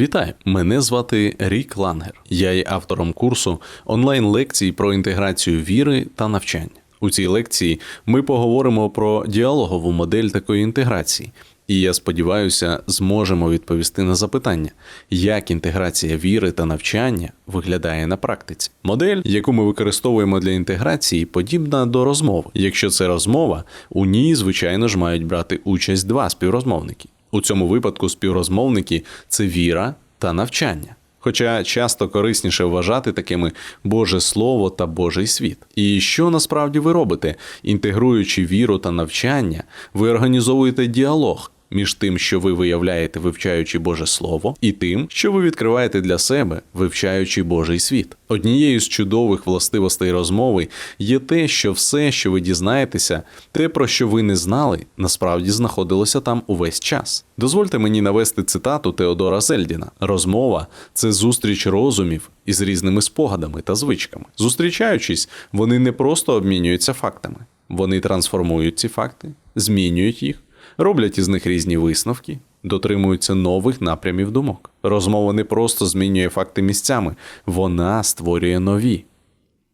Вітаю! Мене звати Рік Лангер. Я є автором курсу онлайн-лекцій про інтеграцію віри та навчання. У цій лекції ми поговоримо про діалогову модель такої інтеграції, і я сподіваюся, зможемо відповісти на запитання, як інтеграція віри та навчання виглядає на практиці. Модель, яку ми використовуємо для інтеграції, подібна до розмови. Якщо це розмова, у ній, звичайно ж, мають брати участь два співрозмовники. У цьому випадку співрозмовники це віра та навчання. Хоча часто корисніше вважати такими Боже Слово та Божий світ. І що насправді ви робите? Інтегруючи віру та навчання, ви організовуєте діалог між тим, що ви виявляєте, вивчаючи Боже Слово, і тим, що ви відкриваєте для себе, вивчаючи Божий світ. Однією з чудових властивостей розмови є те, що все, що ви дізнаєтеся, те, про що ви не знали, насправді знаходилося там увесь час. Дозвольте мені навести цитату Теодора Зельдіна: розмова це зустріч розумів із різними спогадами та звичками. Зустрічаючись, вони не просто обмінюються фактами, вони трансформують ці факти, змінюють їх роблять із них різні висновки, дотримуються нових напрямів думок. Розмова не просто змінює факти місцями, вона створює нові.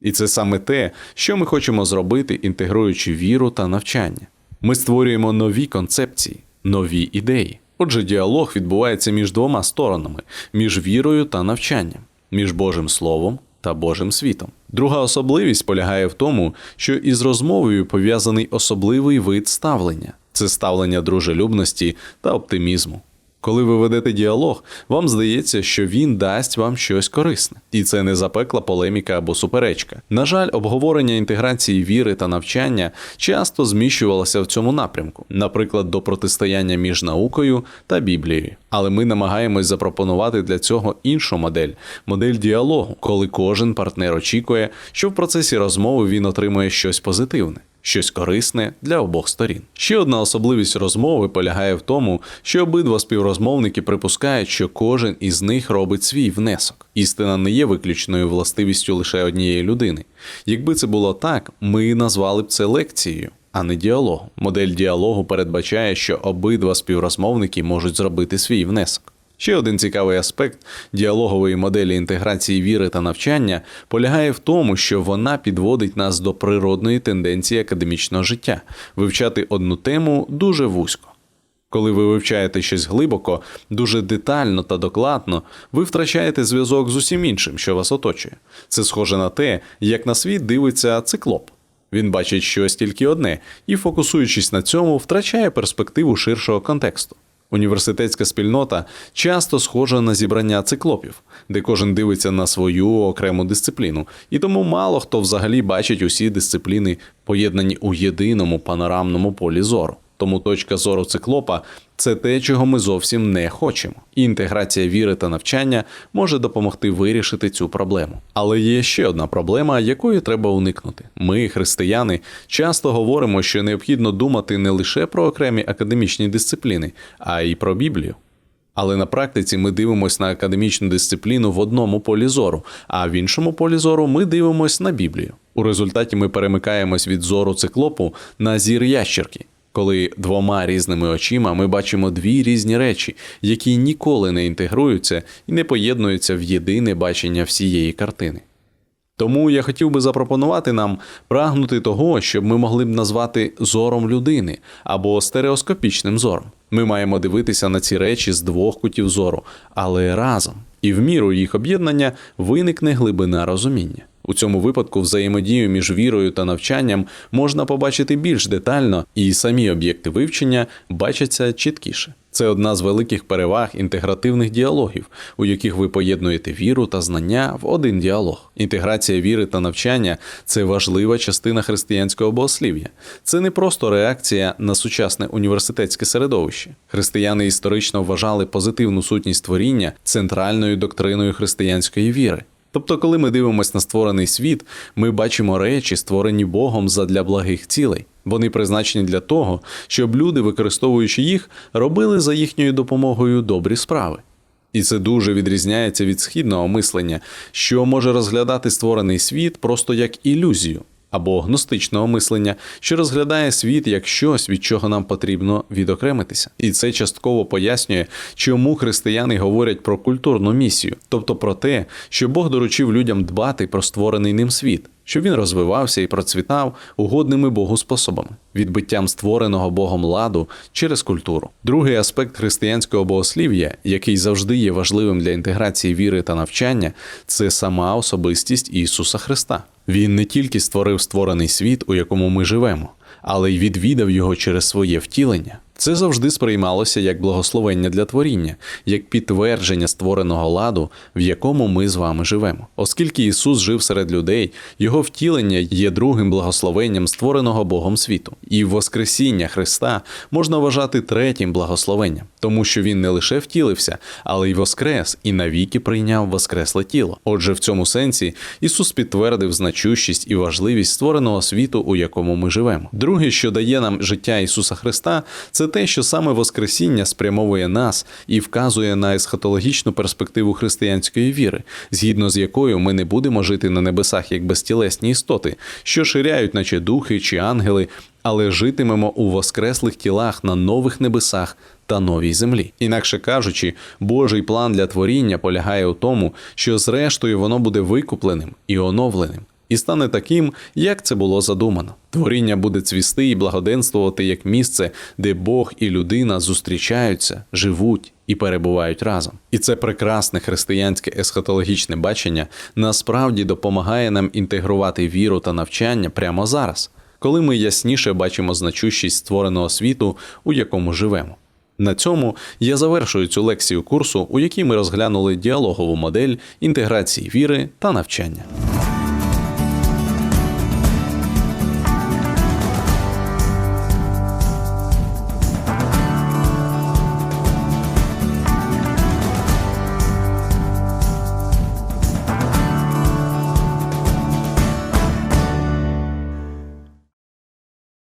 І це саме те, що ми хочемо зробити, інтегруючи віру та навчання. Ми створюємо нові концепції, нові ідеї. Отже, діалог відбувається між двома сторонами: між вірою та навчанням, між Божим Словом та Божим світом. Друга особливість полягає в тому, що із розмовою пов'язаний особливий вид ставлення це ставлення дружелюбності та оптимізму. Коли ви ведете діалог, вам здається, що він дасть вам щось корисне, і це не запекла полеміка або суперечка. На жаль, обговорення інтеграції віри та навчання часто зміщувалося в цьому напрямку, наприклад, до протистояння між наукою та Біблією. Але ми намагаємось запропонувати для цього іншу модель модель діалогу, коли кожен партнер очікує, що в процесі розмови він отримує щось позитивне щось корисне для обох сторін. Ще одна особливість розмови полягає в тому, що обидва співрозмовники припускають, що кожен із них робить свій внесок. Істина не є виключною властивістю лише однієї людини. Якби це було так, ми назвали б це лекцією. А не діалогу. Модель діалогу передбачає, що обидва співрозмовники можуть зробити свій внесок. Ще один цікавий аспект діалогової моделі інтеграції віри та навчання полягає в тому, що вона підводить нас до природної тенденції академічного життя вивчати одну тему дуже вузько. Коли ви вивчаєте щось глибоко, дуже детально та докладно, ви втрачаєте зв'язок з усім іншим, що вас оточує. Це схоже на те, як на світ дивиться циклоп. Він бачить щось тільки одне і, фокусуючись на цьому, втрачає перспективу ширшого контексту. Університетська спільнота часто схожа на зібрання циклопів, де кожен дивиться на свою окрему дисципліну, і тому мало хто взагалі бачить усі дисципліни, поєднані у єдиному панорамному полі зору. Тому точка зору циклопа це те, чого ми зовсім не хочемо. І інтеграція віри та навчання може допомогти вирішити цю проблему. Але є ще одна проблема, якої треба уникнути. Ми, християни, часто говоримо, що необхідно думати не лише про окремі академічні дисципліни, а й про Біблію. Але на практиці ми дивимося на академічну дисципліну в одному полі зору, а в іншому полі зору ми дивимося на Біблію. У результаті ми перемикаємось від зору циклопу на зір ящерки коли двома різними очима ми бачимо дві різні речі, які ніколи не інтегруються і не поєднуються в єдине бачення всієї картини. Тому я хотів би запропонувати нам прагнути того, щоб ми могли б назвати зором людини або стереоскопічним зором. Ми маємо дивитися на ці речі з двох кутів зору, але разом, і в міру їх об'єднання виникне глибина розуміння. У цьому випадку взаємодію між вірою та навчанням можна побачити більш детально, і самі об'єкти вивчення бачаться чіткіше. Це одна з великих переваг інтегративних діалогів, у яких ви поєднуєте віру та знання в один діалог. Інтеграція віри та навчання це важлива частина християнського богослів'я. Це не просто реакція на сучасне університетське середовище. Християни історично вважали позитивну сутність творіння центральною доктриною християнської віри. Тобто, коли ми дивимося на створений світ, ми бачимо речі, створені Богом задля благих цілей. Вони призначені для того, щоб люди, використовуючи їх, робили за їхньою допомогою добрі справи. І це дуже відрізняється від східного мислення, що може розглядати створений світ просто як ілюзію, або гностичного мислення, що розглядає світ як щось, від чого нам потрібно відокремитися. І це частково пояснює, чому християни говорять про культурну місію, тобто про те, що Бог доручив людям дбати про створений ним світ. Щоб він розвивався і процвітав угодними Богу способами, відбиттям створеного Богом ладу через культуру. Другий аспект християнського богослів'я, який завжди є важливим для інтеграції віри та навчання, це сама особистість Ісуса Христа. Він не тільки створив створений світ, у якому ми живемо, але й відвідав його через своє втілення. Це завжди сприймалося як благословення для творіння, як підтвердження створеного ладу, в якому ми з вами живемо. Оскільки Ісус жив серед людей, його втілення є другим благословенням створеного Богом світу, і Воскресіння Христа можна вважати третім благословенням, тому що він не лише втілився, але й воскрес, і навіки прийняв воскресле тіло. Отже, в цьому сенсі Ісус підтвердив значущість і важливість створеного світу, у якому ми живемо. Друге, що дає нам життя Ісуса Христа, це те, що саме Воскресіння спрямовує нас і вказує на есхатологічну перспективу християнської віри, згідно з якою ми не будемо жити на небесах як безтілесні істоти, що ширяють, наче духи чи ангели, але житимемо у воскреслих тілах на нових небесах та новій землі. Інакше кажучи, Божий план для творіння полягає у тому, що зрештою воно буде викупленим і оновленим. І стане таким, як це було задумано. Творіння буде цвісти і благоденствувати як місце, де Бог і людина зустрічаються, живуть і перебувають разом. І це прекрасне християнське есхатологічне бачення насправді допомагає нам інтегрувати віру та навчання прямо зараз, коли ми ясніше бачимо значущість створеного світу, у якому живемо. На цьому я завершую цю лекцію курсу, у якій ми розглянули діалогову модель інтеграції віри та навчання.